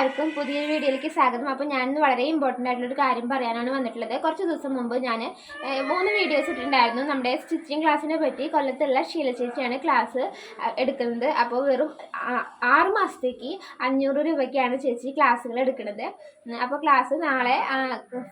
എല്ലാവർക്കും പുതിയൊരു വീഡിയോയിലേക്ക് സ്വാഗതം. അപ്പോൾ ഞാൻ വളരെ ഇമ്പോർട്ടന്റ് ആയിട്ടുള്ള ഒരു കാര്യം പറയാനാണ് വന്നിട്ടുള്ളത്. കുറച്ച് ദിവസം മുമ്പ് ഞാൻ മൂന്ന് വീഡിയോസ് ഇട്ടിട്ടുണ്ടായിരുന്നു. നമ്മുടെ സ്റ്റിച്ചിങ് ക്ലാസ്സിനെ പറ്റി കൊല്ലത്തുള്ള ശീല ചേച്ചിയാണ് ക്ലാസ് എടുക്കുന്നത്. അപ്പോൾ വെറും ആറ് മാസത്തേക്ക് അഞ്ഞൂറ് രൂപയ്ക്കാണ് ചേച്ചി ക്ലാസ്സുകൾ എടുക്കുന്നത്. അപ്പോൾ ക്ലാസ് നാളെ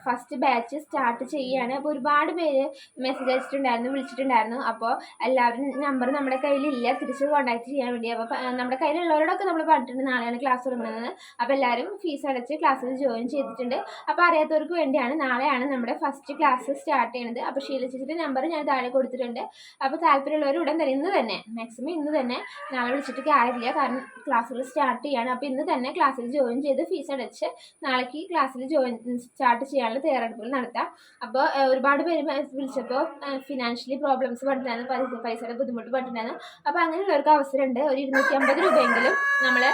ഫസ്റ്റ് ബാച്ച് സ്റ്റാർട്ട് ചെയ്യുകയാണ് അപ്പോൾ ഒരുപാട് പേര് മെസ്സേജ് അയച്ചിട്ടുണ്ടായിരുന്നു വിളിച്ചിട്ടുണ്ടായിരുന്നു. അപ്പോൾ എല്ലാവരും നമ്പർ നമ്മുടെ കയ്യിലില്ല. തിരിച്ച് കോൺടാക്ട് ചെയ്യാൻ വേണ്ടി. അപ്പോൾ നമ്മുടെ കയ്യിലുള്ളവരോടൊക്കെ നമ്മൾ പറഞ്ഞിട്ടുണ്ട് നാളെയാണ് ക്ലാസ് തുടങ്ങുന്നത്. അപ്പോൾ എല്ലാവരും ഫീസ് അടച്ച് ക്ലാസ്സിൽ ജോയിൻ ചെയ്തിട്ടുണ്ട്. അപ്പോൾ അറിയാത്തവർക്ക് വേണ്ടിയാണ് നാളെയാണ് നമ്മുടെ ഫസ്റ്റ് ക്ലാസ് സ്റ്റാർട്ട് ചെയ്യുന്നത് അപ്പോൾ ഷീല നമ്പർ ഞാൻ താഴെ കൊടുത്തിട്ടുണ്ട്. അപ്പോൾ താല്പര്യമുള്ളവർ ഉടൻ തന്നെ ഇന്ന് തന്നെ മാക്സിമം ഇന്ന് തന്നെ നാളെ വിളിച്ചിട്ട് കാര്യമില്ല. കാരണം ക്ലാസ്സുകൾ സ്റ്റാർട്ട് ചെയ്യാണ്. അപ്പോൾ ഇന്ന് തന്നെ ക്ലാസ്സിൽ ജോയിൻ ചെയ്ത് ഫീസ് അടച്ച് നാളേക്ക് ക്ലാസ്സിൽ ജോയിൻ സ്റ്റാർട്ട് ചെയ്യാനുള്ള തയ്യാറെടുപ്പുകൾ നടത്താം. അപ്പോൾ ഒരുപാട് പേര് വിളിച്ചപ്പോൾ ഫിനാൻഷ്യലി പ്രോബ്ലംസ് പറഞ്ഞിട്ടുണ്ടായിരുന്നു പൈസ പൈസയുടെ ബുദ്ധിമുട്ട് പറഞ്ഞിട്ടുണ്ടായിരുന്നു അപ്പോൾ അങ്ങനെയുള്ളവർക്ക് അവസരമുണ്ട്. ഒരു ഇരുന്നൂറ്റി അമ്പത് രൂപയെങ്കിലും നമ്മൾ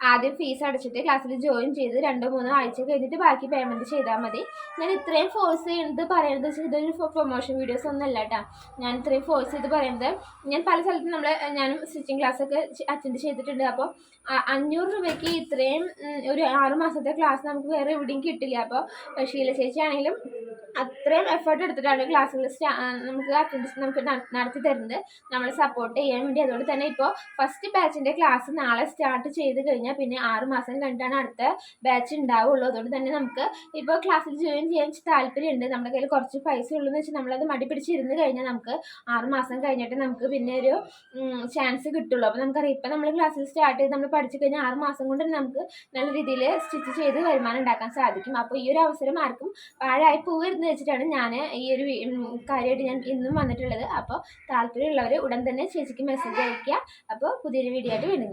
ആദ്യം ഫീസ് അടച്ചിട്ട് ക്ലാസ്സിൽ ജോയിൻ ചെയ്ത് രണ്ടോ മൂന്നോ ആഴ്ച കഴിഞ്ഞിട്ട് ബാക്കി പേയ്മെന്റ് ചെയ്താൽ മതി. ഞാൻ ഇത്രയും ഫോഴ്സ് ചെയ്യുന്നത് പറയുന്നത് ഇതൊരു പ്രൊമോഷൻ വീഡിയോസ് ഒന്നും അല്ല കേട്ടോ ഞാൻ ഇത്രയും ഫോഴ്സ് ചെയ്ത് പറയുന്നത് ഞാൻ പല സ്ഥലത്തും നമ്മൾ ഞാനും സ്റ്റിച്ചിങ് ക്ലാസ്സൊക്കെ അറ്റൻഡ് ചെയ്തിട്ടുണ്ട്. അപ്പോൾ അഞ്ഞൂറ് രൂപയ്ക്ക് ഇത്രയും ഒരു ആറ് മാസത്തെ ക്ലാസ് നമുക്ക് വേറെ എവിടെയും കിട്ടില്ല. അപ്പോൾ ശീല ചേച്ചി ആണെങ്കിലും അത്രയും എഫേർട്ട് എടുത്തിട്ടാണ് ക്ലാസ്സുകൾ നമുക്ക് അറ്റൻഡൻസ് നമുക്ക് നടത്തി തരുന്നത്. നമ്മൾ സപ്പോർട്ട് ചെയ്യാൻ വേണ്ടി. അതുകൊണ്ട് തന്നെ ഇപ്പോൾ ഫസ്റ്റ് ബാച്ചിന്റെ ക്ലാസ് നാളെ സ്റ്റാർട്ട് ചെയ്ത് കഴിഞ്ഞാൽ പിന്നെ ആറ് മാസം കഴിഞ്ഞിട്ടാണ് അടുത്ത ബാച്ച് ഉണ്ടാവുള്ളൂ. അതുകൊണ്ട് തന്നെ നമുക്ക് ഇപ്പോൾ ക്ലാസ്സിൽ ജോയിൻ ചെയ്യാൻ താല്പര്യമുണ്ട്. നമ്മുടെ കയ്യിൽ കുറച്ച് പൈസ ഉള്ളൂ എന്ന് വെച്ചാൽ നമ്മളത് മടി പിടിച്ചിരുന്ന് കഴിഞ്ഞാൽ നമുക്ക് ആറ് മാസം കഴിഞ്ഞിട്ട് നമുക്ക് പിന്നെ ഒരു ചാൻസ് കിട്ടുള്ളൂ. അപ്പോൾ നമുക്കറിയാം ഇപ്പം നമ്മൾ ക്ലാസ്സിൽ സ്റ്റാർട്ട് ചെയ്ത് നമ്മൾ പഠിച്ചു കഴിഞ്ഞാൽ ആറ് മാസം കൊണ്ട് നമുക്ക് നല്ല രീതിയിൽ സ്റ്റിച്ച് ചെയ്ത് വരുമാനം ഉണ്ടാക്കാൻ സാധിക്കും. അപ്പോൾ ഈ ഒരു അവസരം ആർക്കും പാഴായി പോകരുതെന്ന് വെച്ചിട്ടാണ് ഞാൻ ഈ ഒരു കാര്യമായിട്ട് ഞാൻ ഇന്നും വന്നിട്ടുള്ളത്. അപ്പോൾ താല്പര്യമുള്ളവർ ഉടൻ തന്നെ ചേച്ചിക്ക് മെസ്സേജ് അയയ്ക്കുക. അപ്പോൾ പുതിയൊരു വീഡിയോ ആയിട്ട് വീണ്ടും